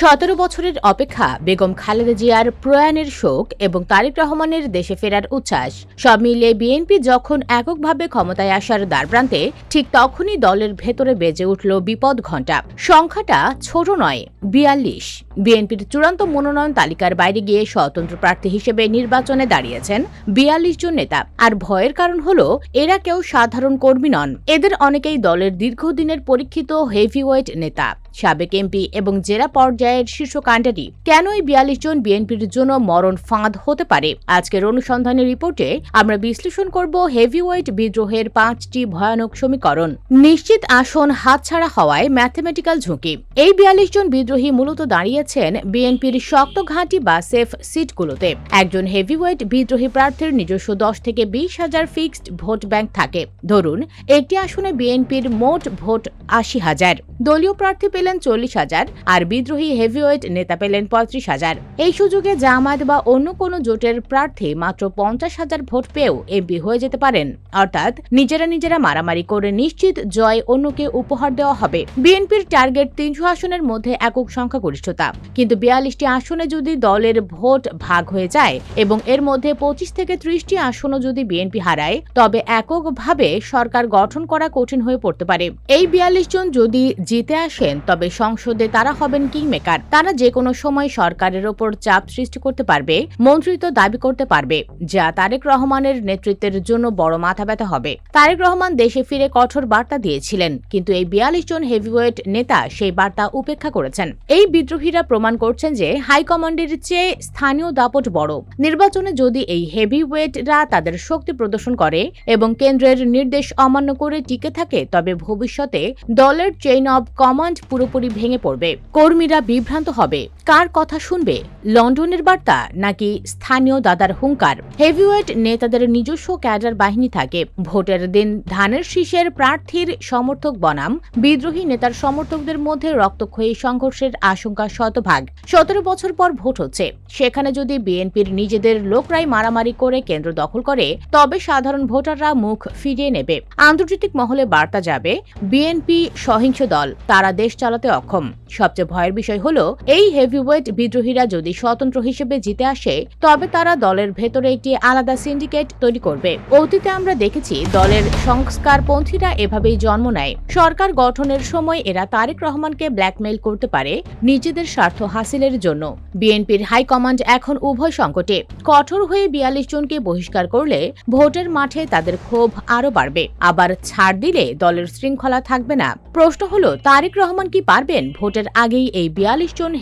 সতেরো বছরের অপেক্ষা বেগম খালেদা জিয়ার প্রয়াণের শোক এবং তারেক রহমানের দেশে ফেরার উচ্ছ্বাস। সব মিলিয়ে বিএনপি যখন এককভাবে ক্ষমতায় আসার দ্বারপ্রান্তে ঠিক তখনই দলের ভেতরে বেজে উঠল বিপদ ঘণ্টা। সংখ্যাটা ছোট নয়, বিয়াল্লিশ। বিএনপির চূড়ান্ত মনোনয়ন তালিকার বাইরে গিয়ে স্বতন্ত্র প্রার্থী হিসেবে নির্বাচনে দাঁড়িয়েছেন বিয়াল্লিশ জন নেতা। আর ভয়ের কারণ হল, এরা কেউ সাধারণ কর্মী নন। এদের অনেকেই দলের দীর্ঘদিনের পরীক্ষিত হেভিওয়েট নেতা। সাবেক এমপি এবং জেলা পর্যায়ের শীর্ষ কাণ্ডারি। কেন এই বিয়াল্লিশ জন বিএনপির জন্য মরণ ফাঁদ হতে পারে? আজকের অনুসন্ধানের রিপোর্টে আমরা বিশ্লেষণ করব হেভিওয়েট বিদ্রোহের পাঁচটি ভয়ানক সমীকরণ। নিশ্চিত আসন হাতছাড়া হওয়ায় ম্যাথমেটিক্যাল ঝুঁকি। এই বিয়াল্লিশ জন বিদ্রোহী মূলত দাঁড়িয়েছেন বিএনপির শক্ত ঘাঁটি বা সেফ সিটগুলোতে। একজন হেভিওয়েট বিদ্রোহী প্রার্থীর নিজস্ব দশ থেকে বিশ হাজার ফিক্সড ভোট ব্যাংক থাকে। ধরুন, একটি আসনে বিএনপির মোট ভোট আশি হাজার। দলীয় প্রার্থী পেলেন চল্লিশ হাজার, আর বিদ্রোহী হেভিওয়েট নেতা পেলেন পঁয়ত্রিশ হাজার। এই সুযোগে জামায়াত বা অন্য কোনো জোটের প্রার্থী মাত্র পঞ্চাশ হাজার ভোট পেয়েও এমপি হয়ে যেতে পারেন। অর্থাৎ নিজেরা নিজেরা মারামারি করে নিশ্চিত জয় অন্যকে উপহার দেওয়া হবে। বিএনপির টার্গেট তিনশো আসনের মধ্যে একক সংখ্যাগরিষ্ঠতা। কিন্তু বিয়াল্লিশটি আসনে যদি দলের ভোট ভাগ হয়ে যায় এবং এর মধ্যে পঁচিশ থেকে ত্রিশটি আসনও যদি বিএনপি হারায়, তবে এককভাবে সরকার গঠন করা কঠিন হয়ে পড়তে পারে। এই বিয়াল্লিশ জন যদি জিতে আসেন তবে সংসদে তারা হবেন কিং মেকার তারা যে কোনো সময় সরকারের ওপর চাপ সৃষ্টি করতে পারবে মন্ত্রিত্ব দাবি করতে পারবে, যা তারেক রহমানের নেতৃত্বের জন্য বড় মাথা ব্যথা হবে। তারেক রহমান দেশে ফিরে কঠোর বার্তা দিয়েছিলেন, কিন্তু এই বিয়াল্লিশ জন হেভিওয়েট নেতা সেই বার্তা উপেক্ষা করেছেন। এই বিদ্রোহীরা প্রমাণ করছেন যে হাইকমান্ডের চেয়ে স্থানীয় দাপট বড়। নির্বাচনে যদি এই হেভিওয়েটরা তাদের শক্তি প্রদর্শন করে এবং কেন্দ্রের নির্দেশ অমান্য করে টিকে থাকে, তবে ভবিষ্যতে দলের চেইন অব কমান্ড পুরোপুরি ভেঙে পড়বে। কর্মীরা বিভ্রান্ত হবে। কার কথা শুনবে? লন্ডনের বার্তা নাকি স্থানীয় দাদার হুঙ্কার? হেভিওয়েট নেতাদের নিজস্ব ক্যাডার বাহিনী থাকে। ভোটের দিন ধানের শীষের প্রার্থীর সমর্থক বনাম। বিদ্রোহী নেতার সমর্থকদের মধ্যে রক্তক্ষয়ী সংঘর্ষের আশঙ্কা শতভাগ। সতেরো বছর পর ভোট হচ্ছে। সেখানে যদি বিএনপির নিজেদের লোকরাই মারামারি করে কেন্দ্র দখল করে, তবে সাধারণ ভোটাররা মুখ ফিরিয়ে নেবে। আন্তর্জাতিক মহলে বার্তা যাবে, বিএনপি সহিংস দল, তারা দেশ চালাতে অক্ষম। সবচেয়ে ভয়ের বিষয় হলো, এই হেভিওয়েট বিদ্রোহীরা যদি স্বতন্ত্র হিসেবে জিতে আসে, তবে তারা দলের ভেতরে একটি আলাদা সিন্ডিকেট তৈরি করবে। অতীতে আমরা দেখেছি দলের সংস্কার সংস্কারপন্থীরা এভাবেই জন্ম নেয়। সরকার গঠনের সময় এরা তারেক রহমানকে ব্ল্যাকমেইল করতে পারে নিজেদের স্বার্থ হাসিলের জন্য। বিএনপির হাইকমান্ড এখন উভয় সংকটে। কঠোর হয়ে বিয়াল্লিশ জনকে বহিষ্কার করলে ভোটের মাঠে তাদের ক্ষোভ আরও বাড়বে। আবার ছাড় দিলে দলের শৃঙ্খলা থাকবে না। প্রশ্ন হলো, তারেক রহমান কি পারবেন? ভোটের আগেই এই বিয়াল্লিশ জন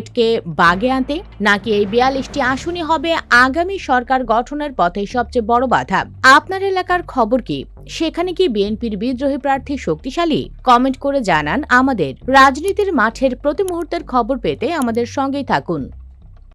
হেভিওয়েটকে বাগে আনতে? নাকি এই বিয়াল্লিশটি আসনই হবে আগামী সরকার গঠনের পথে সবচেয়ে বড় বাধা? আপনার এলাকার খবর কি? সেখানে কি বিএনপির বিদ্রোহী প্রার্থী শক্তিশালী? কমেন্ট করে জানান আমাদের। রাজনীতির মাঠের প্রতি মুহূর্তের খবর পেতে আমাদের সঙ্গেই থাকুন।